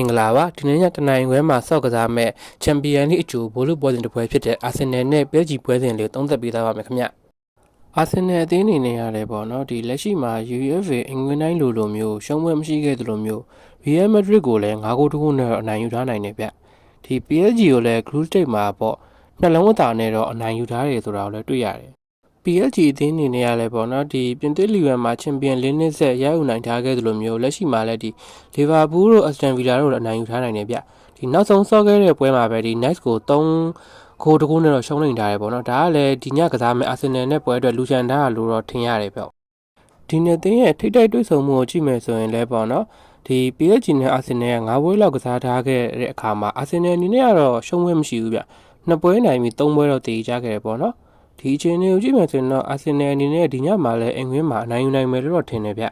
င်္ဂလာပါဒီနေ့ညတနင်္ဂနွေမှာဆော့ကစားမဲ့ချန်ပီယံလိအကျိုးဘိုးလူပွဲစဉ်တစ်ပွဲဖြစ်တဲ့အာဆင်နယ်နဲ့ပဲဂျီပွဲစဉ်လေးကိုသုံးသပ်ပေးသွားပါမယ်ခင်ဗျအာဆင်နယ်အသင်းအနေနဲ့ရတယ်ပေါ့နော်ဒီလက်ရှိမှာ UEFA အင်္ဂလန်တိုင်းလိုလိုမျိုးရှုံးပွဲမရှိခဲ့သလိုမျိုး Real Madrid ကိုလည်း9ဂိုးတခုနဲ့အနိုင်ယူထားနိုင်တယ်ဗျဒီ PSG ကိုလည်း Group Stage မှာပေါ့နှလုံးဝတာနဲ့တော့အနိုင်ယူထားတယ်ဆိုတာကိုလည်းတွေ့ရတယ် PSG အသင်းအနေနဲ့ရလဲပေါ့နော်ဒီပြင်သစ်လီဂန်မှာချန်ပီယံလင်းနစ်ဆက်ရယူနိုင်ထားခဲ့သလိုမျိုးလက်ရှိမှာလည်းဒီလီဗာပူးတို့အက်စတန်ဗီလာတို့လည်းအနိုင်ယူထားနိုင်တယ်ဗျဒီနောက်ဆုံးဆော့ခဲ့တဲ့ပွဲမှာပဲဒီ Nice ကို3ဂိုးတကူနဲ့တော့ရှုံးနိုင်ထားတယ်ပေါ့နော်ဒါကလည်းဒီညကစားမဲ့အာဆင်နယ်နဲ့ပွဲအတွက်လူချန်ထားလို့တော့ထင်ရတယ်ဗျဒီနေ့သင်းရဲ့ထိတ်တိုက်တွေ့ဆုံမှုကိုကြည့်မယ်ဆိုရင်လည်းပေါ့နော်ဒီ PSG နဲ့အာဆင်နယ်က9ပွဲလောက်ကစားထားခဲ့တဲ့အခါမှာအာဆင်နယ်အနေနဲ့ကတော့ရှုံးပွဲမရှိဘူးဗျနှစ်ပွဲနိုင်ပြီး3ပွဲတော့တည်ကြခဲ့တယ်ပေါ့နော် ဒီအချိန်လေးကိုကြည့်မယ်ဆိုရင်တော့အာဆင်နယ်အနေနဲ့ဒီညမှာလည်းအင်္ဂလန်မှာအနိုင်ယူနိုင်မယ်လို့တော့ထင်တယ်ဗျ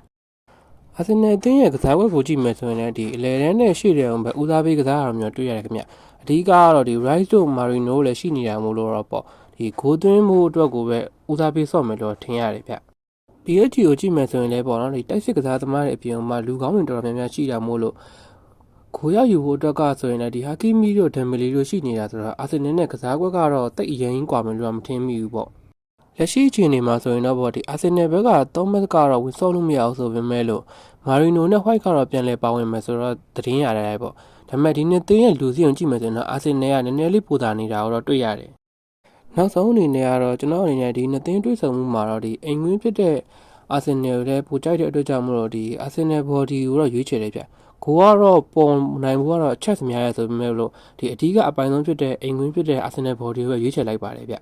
အာဆင်နယ်အသင်းရဲ့ကစားပွဲကိုကြည့်မယ်ဆိုရင်လည်းဒီအလဲတန်းနဲ့ရှေ့တယ်အောင်ပဲဦးစားပေးကစားရအောင်မျိုးတွေ့ရတယ်ခင်ဗျအဓိကကတော့ဒီ Rice တို့ Marino လည်းရှိနေတာမို့လို့တော့ပေါ့ဒီဂိုးသွင်းမှုအတွက်ကိုပဲဦးစားပေးဆော့မယ်လို့ထင်ရတယ်ဗျ PSG ကိုကြည့်မယ်ဆိုရင်လည်းပေါ့နော်ဒီတိုက်စစ်ကစားသမားတွေအပြင်မှာလူကောင်းတွေတော်တော်များများရှိတာမို့လို့ ကိုရယူဖို့အတွက်ကဆိုရင်လည်းဒီဟာကီမီတို့ဒမ်ဘလီတို့ရှိနေတာဆိုတော့အာဆင်နယ်နဲ့ကစားကွက်ကတော့တိတ်အရင်ကွာမယ်လို့မထင်မိဘူးပေါ့လက်ရှိအခြေအနေမှာဆိုရင်တော့ဗောဒီအာဆင်နယ်ဘက်က3မက်ကတော့ဝင်ဆော့လို့မရအောင်ဆိုပေမဲ့လို့မာရီနိုနဲ့ white ကတော့ပြန်လည်ပါဝင်မယ်ဆိုတော့သတင်းရတယ်ပေါ့ဒါပေမဲ့ဒီနေ့သင်းရဲ့လူစီအောင်ကြည့်မယ်ဆိုရင်တော့အာဆင်နယ်ကနည်းနည်းလေးပိုသာနေတာကိုတော့တွေ့ရတယ်နောက်ဆုံးအနေနဲ့ကတော့ကျွန်တော်အနေနဲ့ဒီနှစ်သင်းတွေ့ဆုံမှုမှာတော့ဒီအိမ်ငွေးဖြစ်တဲ့ အာဆင်နယ်ရဲ့ပူကြိုက်တဲ့အတွက်ကြောင့်မလို့ဒီအာဆင်နယ်ဘော်ဒီကိုတော့ရွေးချယ်တယ်ဗျကိုကတော့ပုံနိုင်ဘူးကတော့ chess များရဲဆိုပေမဲ့လို့ဒီအဓိကအပိုင်းဆုံးဖြစ်တဲ့အိမ်ကွင်းဖြစ်တဲ့အာဆင်နယ်ဘော်ဒီကိုရွေးချယ်လိုက်ပါတယ်ဗျ